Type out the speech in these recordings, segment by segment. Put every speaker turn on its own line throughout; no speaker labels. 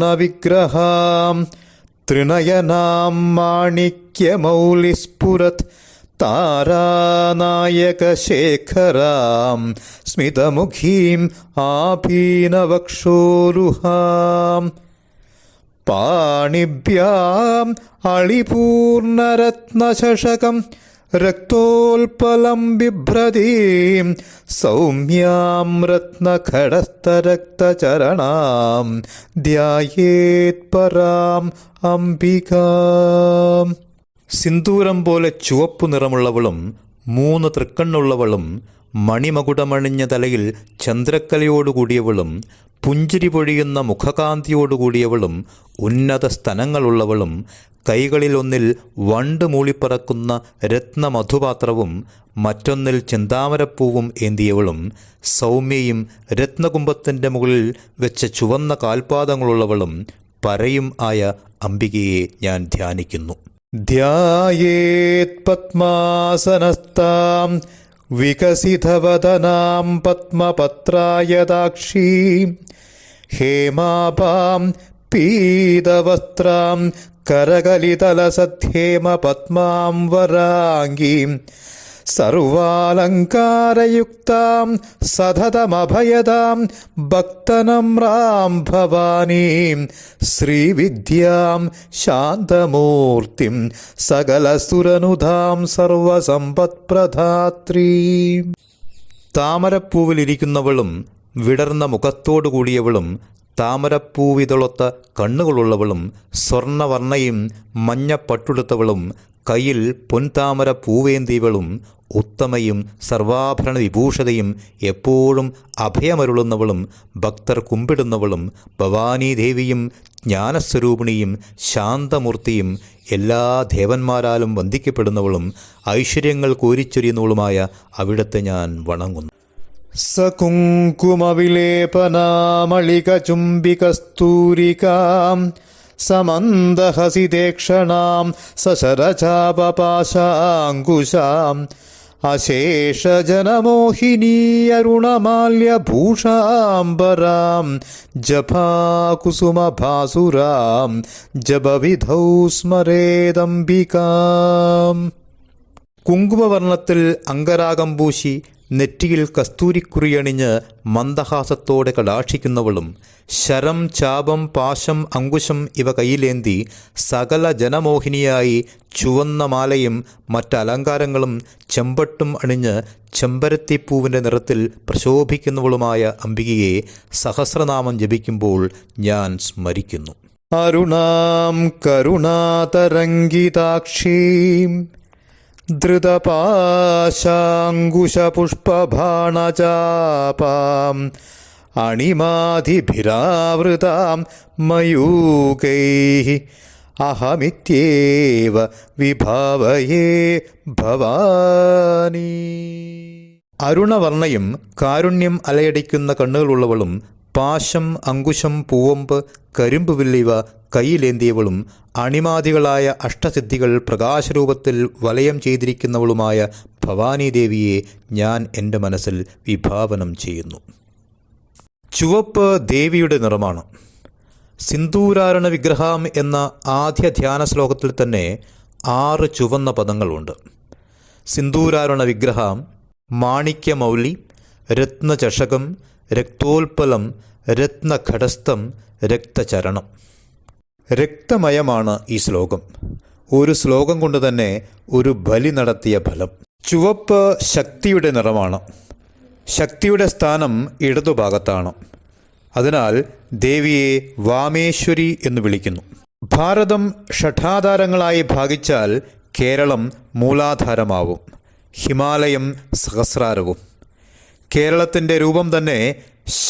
सिन्दूरारुणविग्रहां त्रिनयनां माणिक्यमौलिस्फुरत् तारानायकशेखरां स्मितमुखीम् आपीनवक्षोरुहा പാണിഭ്യാം അളിപൂർണരത്നശകം രക്തോൽപലം ബിഭ്രതീം സൗമ്യാം രത്നഖടസ്ഥരക്തചരണാം ധ്യായേത് പരാം അംബികാം. സിന്ദൂരം പോലെ ചുവപ്പു നിറമുള്ളവളും മൂന്ന് തൃക്കണ്ണുള്ളവളും മണിമകുടമണിഞ്ഞ തലയിൽ ചന്ദ്രക്കലയോടുകൂടിയവളും പുഞ്ചിരി പൊഴിയുന്ന മുഖകാന്തിയോടുകൂടിയവളും ഉന്നത സ്ഥലങ്ങളുള്ളവളും കൈകളിലൊന്നിൽ വണ്ട് മൂളിപ്പറക്കുന്ന രത്നമധുപാത്രവും മറ്റൊന്നിൽ ചിന്താമരപ്പൂവും ഏന്തിയവളും സൗമ്യയും രത്നകുംഭത്തിന്റെ മുകളിൽ വെച്ച ചുവന്ന കാൽപാദങ്ങളുള്ളവളും പരയും ആയ അംബികയെ ഞാൻ ധ്യാനിക്കുന്നു. ധ്യായേത് പത്മാസനസ്താം വികസിതവദനാം പത്മപത്രായതാക്ഷീം ഹേമാപാം പീതവസ്ത്രാം കരകലിതലസധ്യേമ പത്മാം വരാംഗീം. സർവാലങ്കാരയുക്താം സതതമഭയതാം ഭക്തനമ്രാം ഭവാനീം ശ്രീവിദ്യാം ശാന്തമൂർത്തിം സകലസുരനുധാം സർവസമ്പത്പ്രധാത്രീം. താമരപ്പൂവിലിരിക്കുന്നവളും വിടർന്ന മുഖത്തോടു കൂടിയവളും താമരപ്പൂവിതളൊത്ത കണ്ണുകളുള്ളവളും സ്വർണവർണയും മഞ്ഞപ്പട്ടുടുത്തവളും കയ്യിൽ പൊൻതാമര പൂവേന്തിയവളും ഉത്തമയും സർവാഭരണ വിഭൂഷതയും എപ്പോഴും അഭയമരുളുന്നവളും ഭക്തർ കുമ്പിടുന്നവളും ഭവാനീദേവിയും ജ്ഞാനസ്വരൂപിണിയും ശാന്തമൂർത്തിയും എല്ലാ ദേവന്മാരാലും വന്ദിക്കപ്പെടുന്നവളും ഐശ്വര്യങ്ങൾ കോരിച്ചൊരിയുന്നവളുമായ അവിടത്തെ ഞാൻ വണങ്ങുന്നു. സകുങ്കുമവിലേപനാമളികചുംബികസ്തൂരികാം സമന്ദഹസിതേക്ഷണാം സശരചാപപാശാങ്കുശാം അശേഷജനമോഹിനീയരുണമാല്യഭൂഷാംബരാം ജപാകുസുമഭാസുരാം ജപവിധൗ സ്മരേദംബികാം കുങ്കുമവർണത്തിൽ അങ്കരാഗം പൂശി നെറ്റിയിൽ കസ്തൂരിക്കുറിയണിഞ്ഞ് മന്ദഹാസത്തോടെ കടാക്ഷിക്കുന്നവളും ശരം ചാപം പാശം അങ്കുശം ഇവ കയ്യിലേന്തി സകല ജനമോഹിനിയായി ചുവന്ന മാലയും മറ്റലങ്കാരങ്ങളും ചെമ്പട്ടും അണിഞ്ഞ് ചെമ്പരത്തിപ്പൂവിന്റെ നിറത്തിൽ പ്രശോഭിക്കുന്നവളുമായ അംബികയെ സഹസ്രനാമം ജപിക്കുമ്പോൾ ഞാൻ സ്മരിക്കുന്നു. അരുണാം കരുണാതരംഗിതാക്ഷീം. ധൃതപാശാങ്കുശപുഷ്പഭാണചാപാം അണിമാധിഭിരാവൃതാം മയൂകൈ അഹമിത്യേവ വിഭാവയേ ഭവാനി. അരുണവർണയും കാരുണ്യം അലയടിക്കുന്ന കണ്ണുകളുള്ളവളും പാശം അങ്കുശം പൂവമ്പ് കരിമ്പ് വില്ലിവ കയ്യിലേന്തിയവളും അണിമാദികളായ അഷ്ടസിദ്ധികൾ പ്രകാശരൂപത്തിൽ വലയം ചെയ്തിരിക്കുന്നവളുമായ ഭവാനീദേവിയെ ഞാൻ എന്റെ മനസ്സിൽ വിഭാവനം ചെയ്യുന്നു. ചുവപ്പ് ദേവിയുടെ നിറമാണ്. സിന്ദൂരാരണ വിഗ്രഹം എന്ന ആദ്യ ധ്യാന ശ്ലോകത്തിൽ തന്നെ ആറ് ചുവന്ന പദങ്ങളുണ്ട്. സിന്ദൂരാരണ വിഗ്രഹം മാണിക്യമൗലി രത്നചഷകം രക്തോൽപ്പലം രത്നഘടസ്ഥം രക്തചരണം. രക്തമയമാണ് ഈ ശ്ലോകം. ഒരു ശ്ലോകം കൊണ്ട് തന്നെ ഒരു ബലി നടത്തിയ ഫലം. ചുവപ്പ് ശക്തിയുടെ നിറമാണ്. ശക്തിയുടെ സ്ഥാനം ഇടതുഭാഗത്താണ് അതിനാൽ ദേവിയെ വാമേശ്വരി എന്ന് വിളിക്കുന്നു. ഭാരതം ഷഠാധാരങ്ങളായി ഭാഗിച്ചാൽ കേരളം മൂലാധാരമാവും. ഹിമാലയം സഹസ്രാരവും. കേരളത്തിന്റെ രൂപം തന്നെ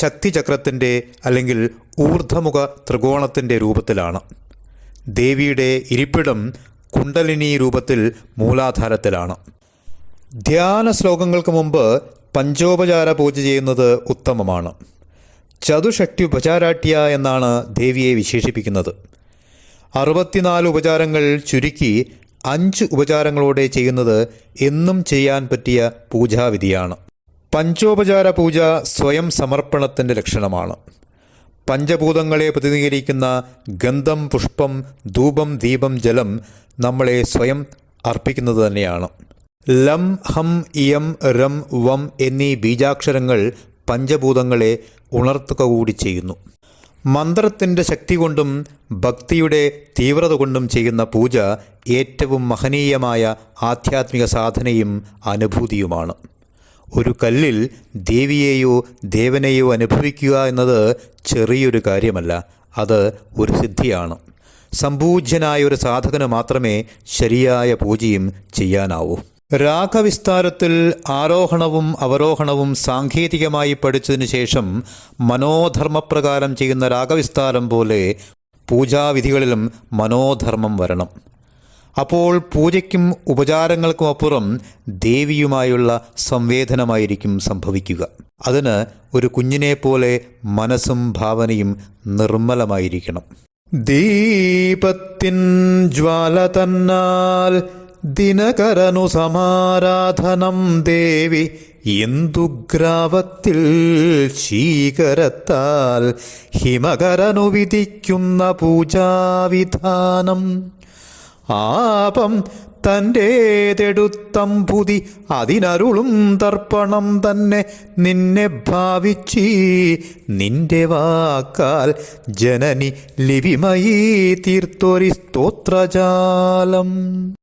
ശക്തിചക്രത്തിന്റെ അല്ലെങ്കിൽ ഊർധമുഖ ത്രികോണത്തിന്റെ രൂപത്തിലാണ്. ദേവിയുടെ ഇരിപ്പിടം കുണ്ടലിനി രൂപത്തിൽ മൂലാധാരത്തിലാണ്. ധ്യാന ശ്ലോകങ്ങൾക്ക് മുമ്പ് പഞ്ചോപചാര പൂജ ചെയ്യുന്നത് ഉത്തമമാണ്. ചതുശക്തി ഉപചാരാട്യ എന്നാണ് ദേവിയെ വിശേഷിപ്പിക്കുന്നത്. അറുപത്തിനാല് ഉപചാരങ്ങൾ ചുരുക്കി അഞ്ച് ഉപചാരങ്ങളോടെ ചെയ്യുന്നത് എന്നും ചെയ്യാൻ പറ്റിയ പൂജാവിധിയാണ്. പഞ്ചോപചാര പൂജ സ്വയം സമർപ്പണത്തിന്റെ ലക്ഷണമാണ്. പഞ്ചഭൂതങ്ങളെ പ്രതിനിധീകരിക്കുന്ന ഗന്ധം പുഷ്പം ധൂപം ദീപം ജലം നമ്മളെ സ്വയം അർപ്പിക്കുന്നത് തന്നെയാണ്. ലം ഹം ഇയം രം വം എന്നീ ബീജാക്ഷരങ്ങൾ പഞ്ചഭൂതങ്ങളെ ഉണർത്തുക കൂടി ചെയ്യുന്നു. മന്ത്രത്തിന്റെ ശക്തി കൊണ്ടും ഭക്തിയുടെ തീവ്രത കൊണ്ടും ചെയ്യുന്ന പൂജ ഏറ്റവും മഹനീയമായ ആധ്യാത്മിക സാധനയും അനുഭൂതിയുമാണ്. ഒരു കല്ലിൽ ദേവിയെയോ ദേവനെയോ അനുഭവിക്കുക എന്നത് ചെറിയൊരു കാര്യമല്ല. അത് ഒരു സിദ്ധിയാണ്. സമ്പൂജ്യനായ ഒരു സാധകന് മാത്രമേ ശരിയായ പൂജയും ചെയ്യാനാവൂ. രാഗവിസ്താരത്തിൽ ആരോഹണവും അവരോഹണവും സാങ്കേതികമായി പഠിച്ചതിനു ശേഷം മനോധർമ്മപ്രകാരം ചെയ്യുന്ന രാഗവിസ്താരം പോലെ പൂജാവിധികളിലും മനോധർമ്മം വരണം. അപ്പോൾ പൂജയ്ക്കും ഉപചാരങ്ങൾക്കും അപ്പുറം ദേവിയുമായുള്ള സംവേദനമായിരിക്കും സംഭവിക്കുക. അതിന് ഒരു കുഞ്ഞിനെ പോലെ മനസ്സും ഭാവനയും നിർമ്മലമായിരിക്കണം. ദീപത്തിൻ ജ്വാല തന്നാൽ ദിനകരനു സമാരാധനം ദേവി എന്തുഗ്രാവത്തിൽ ശീകരത്താൽ ഹിമകരനു വിധിക്കുന്ന പൂജാവിധാനം. ആപം തന്റേതെടുത്തമ്പുതി അതിനരുളും തർപ്പണം തന്നെ നിന്നെ ഭാവിച്ചീ. നിന്റെ വാക്കാൽ ജനനി ലിപിമയീ തീർത്തൊരി സ്തോത്രജാലം.